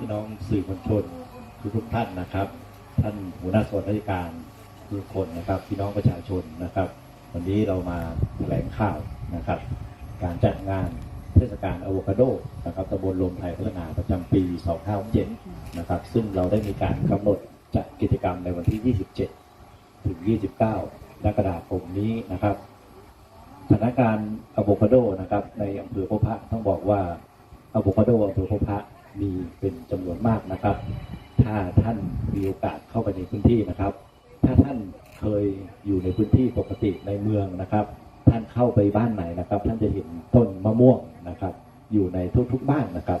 พี่น้องสื่อมวลชนทุกทุกๆท่านนะครับ ท่านหัวหน้าส่วนราชการทุกคนนะครับ พี่น้องประชาชนนะครับ วันนี้เรามาแถลงข่าวนะครับ การจัดงานเทศกาลอะโวคาโดนะครับตำบลลมไทยพัฒนาประจำปี 2567นะครับซึ่งเราได้มีการกำหนดจัดกิจกรรมในวันที่ 27 ถึง 29กรกฎาคมนี้นะครับสถานการณ์อะโวคาโดนะครับในอำเภอพบพระต้องบอกว่าอะโวคาโดอำเภอพบพระ มีเป็นจำนวนมากนะครับ ถ้าท่านมีโอกาสเข้าไปในพื้นที่นะครับ ถ้าท่านเคยอยู่ในพื้นที่ปกติในเมืองนะครับ ท่านเข้าไปบ้านไหนนะครับ ท่านจะเห็นต้นมะม่วงนะครับ อยู่ในทุกๆบ้านนะครับ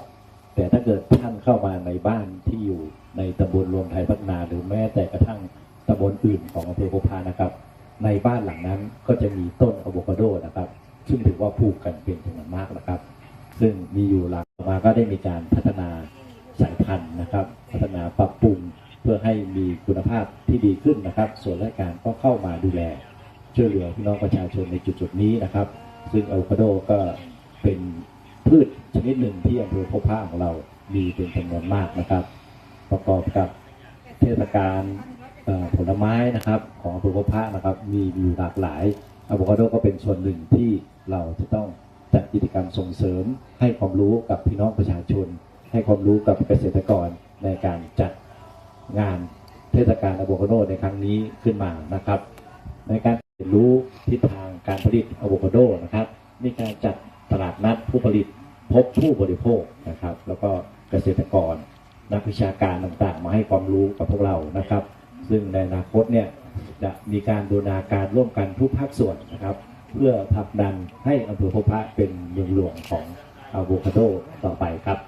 แต่ถ้าเกิดท่านเข้ามาในบ้านที่อยู่ในตำบลรวมไทยพัฒนา หรือแม้แต่กระทั่งตำบลอื่นของอำเภอโพพานะครับ ในบ้านหลังนั้นก็จะมีต้นอะโวคาโดนะครับ ซึ่งถือว่าปลูกกันเป็นจำนวนมากนะครับ ซึ่งมีอยู่หลัง มาก็ได้มีการพัฒนาสายพันธุ์นะครับ พัฒนาปรับปรุงเพื่อให้มีคุณภาพที่ดีขึ้นนะครับ ส่วนราชการก็เข้ามาดูแล ช่วยเหลือพี่น้องประชาชนในจุดๆนี้นะครับ ซึ่งอะโวคาโดก็เป็นพืชชนิดหนึ่งที่อำเภอพบพระของเรามีเป็นจำนวนมากนะครับ ประกอบกับเทศกาลผลไม้นะครับของอำเภอพบพระนะครับ มีอยู่หลากหลายอะโวคาโดก็เป็นส่วนหนึ่งที่เราจะต้อง จัดกิจกรรมส่งเสริม ให้ความรู้กับพี่น้องประชาชน ให้ความรู้กับเกษตรกรในการจัดงานเทศกาลอะโวคาโดในครั้งนี้ขึ้นมานะครับ ในการเรียนรู้ทิศทางการผลิตอะโวคาโดนะครับ มีการจัดตลาดนัดผู้ผลิตพบผู้บริโภคนะครับ แล้วก็เกษตรกร นักวิชาการต่างๆ มาให้ความรู้กับพวกเรานะครับ ซึ่งในอนาคตเนี่ยจะมีการบูรณาการร่วมกันทุกภาคส่วนนะครับ เพื่อผลักดันให้อำเภอพบพระเป็นเมืองหลวงของอะโวคาโดต่อไปครับ